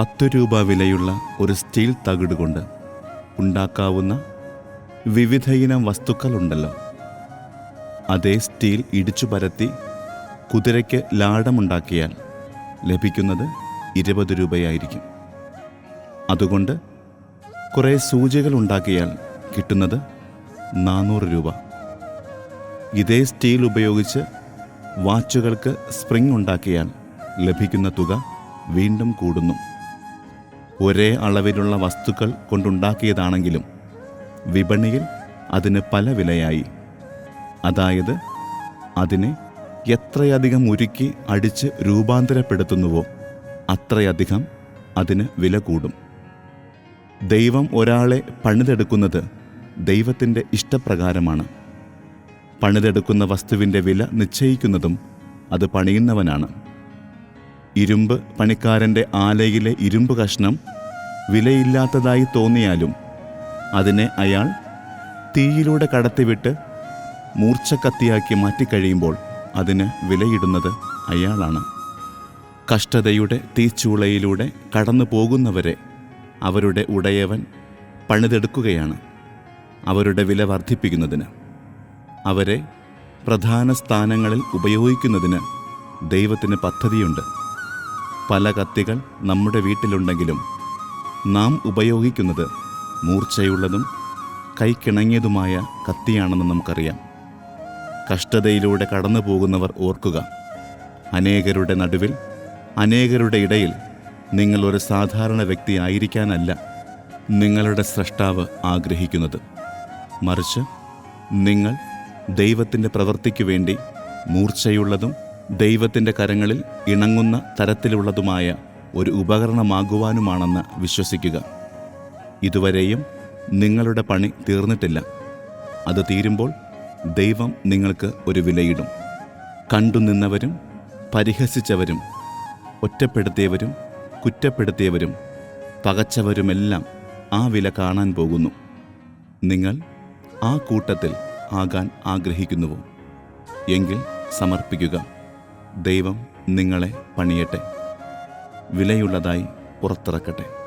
പത്ത് രൂപ വിലയുള്ള ഒരു സ്റ്റീൽ തകിട് കൊണ്ട് ഉണ്ടാക്കാവുന്ന വിവിധയിനം വസ്തുക്കളുണ്ടല്ലോ. അതേ സ്റ്റീൽ ഇടിച്ചു പരത്തി കുതിരയ്ക്ക് ലാടമുണ്ടാക്കിയാൽ ലഭിക്കുന്നത് ഇരുപത് രൂപയായിരിക്കും. അതുകൊണ്ട് കുറേ സൂചികൾ ഉണ്ടാക്കിയാൽ കിട്ടുന്നത് നാനൂറ് രൂപ. ഇതേ സ്റ്റീൽ ഉപയോഗിച്ച് വാച്ചുകൾക്ക് സ്പ്രിംഗ് ഉണ്ടാക്കിയാൽ ലഭിക്കുന്ന തുക വീണ്ടും കൂടുന്നു. ഒരേ അളവിലുള്ള വസ്തുക്കൾ കൊണ്ടുണ്ടാക്കിയതാണെങ്കിലും വിപണിയിൽ അതിന് പല വിലയായി. അതായത് അതിനെ എത്രയധികം ഉരുക്കി അടിച്ച് രൂപാന്തരപ്പെടുത്തുന്നുവോ അത്രയധികം അതിന് വില കൂടും. ദൈവം ഒരാളെ പണിതെടുക്കുന്നത് ദൈവത്തിന്റെ ഇഷ്ടപ്രകാരമാണ്. പണിതെടുക്കുന്ന വസ്തുവിന്റെ വില നിശ്ചയിക്കുന്നതും അത് പണിയുന്നവനാണ്. ഇരുമ്പ് പണിക്കാരന്റെ ആലയിലെ ഇരുമ്പ് കഷ്ണം വിലയില്ലാത്തതായി തോന്നിയാലും അതിനെ അയാൾ തീയിലൂടെ കടത്തിവിട്ട് മൂർച്ചക്കത്തിയാക്കി മാറ്റിക്കഴിയുമ്പോൾ അതിന് വിലയിടുന്നത് അയാളാണ്. കഷ്ടതയുടെ തീച്ചൂളയിലൂടെ കടന്നു പോകുന്നവരെ അവരുടെ ഉടയവൻ പണിതെടുക്കുകയാണ് അവരുടെ വില വർദ്ധിപ്പിക്കുന്നതിന്. അവരെ പ്രധാന സ്ഥാനങ്ങളിൽ ഉപയോഗിക്കുന്നതിന് ദൈവത്തിന് പദ്ധതിയുണ്ട്. പല കത്തികൾ നമ്മുടെ വീട്ടിലുണ്ടെങ്കിലും നാം ഉപയോഗിക്കുന്നത് മൂർച്ചയുള്ളതും കൈക്കിണങ്ങിയതുമായ കത്തിയാണെന്ന് നമുക്കറിയാം. കഷ്ടതയിലൂടെ കടന്നു പോകുന്നവർ ഓർക്കുക അനേകരുടെ നടുവിൽ അനേകരുടെ ഇടയിൽ നിങ്ങൾ ഒരു സാധാരണ വ്യക്തി ആയിരിക്കാനല്ല നിങ്ങളുടെ സ്രഷ്ടാവ് ആഗ്രഹിക്കുന്നത്. മറിച്ച് നിങ്ങൾ ദൈവത്തിന്റെ പ്രവൃത്തിക്ക് വേണ്ടി മൂർച്ചയുള്ളതും ദൈവത്തിന്റെ കരങ്ങളിൽ ഇണങ്ങുന്ന തരത്തിലുള്ളതുമായ ഒരു ഉപകരണമാകുവാനുമാണെന്ന് വിശ്വസിക്കുക. ഇതുവരെയും നിങ്ങളുടെ പണി തീർന്നിട്ടില്ല. അത് തീരുമ്പോൾ ദൈവം നിങ്ങൾക്ക് ഒരു വിലയിടും. കണ്ടുനിന്നവരും പരിഹസിച്ചവരും ഒറ്റപ്പെടുത്തിയവരും കുറ്റപ്പെടുത്തിയവരും പകച്ചവരുമെല്ലാം ആ വില കാണാൻ പോകുന്നു. നിങ്ങൾ ആ കൂട്ടത്തിൽ ആകാൻ ആഗ്രഹിക്കുന്നുവോ? എങ്കിൽ സമർപ്പിക്കുക. ദൈവം നിങ്ങളെ പണിയട്ടെ. വിലയുള്ളതായി പുറത്തിറക്കട്ടെ.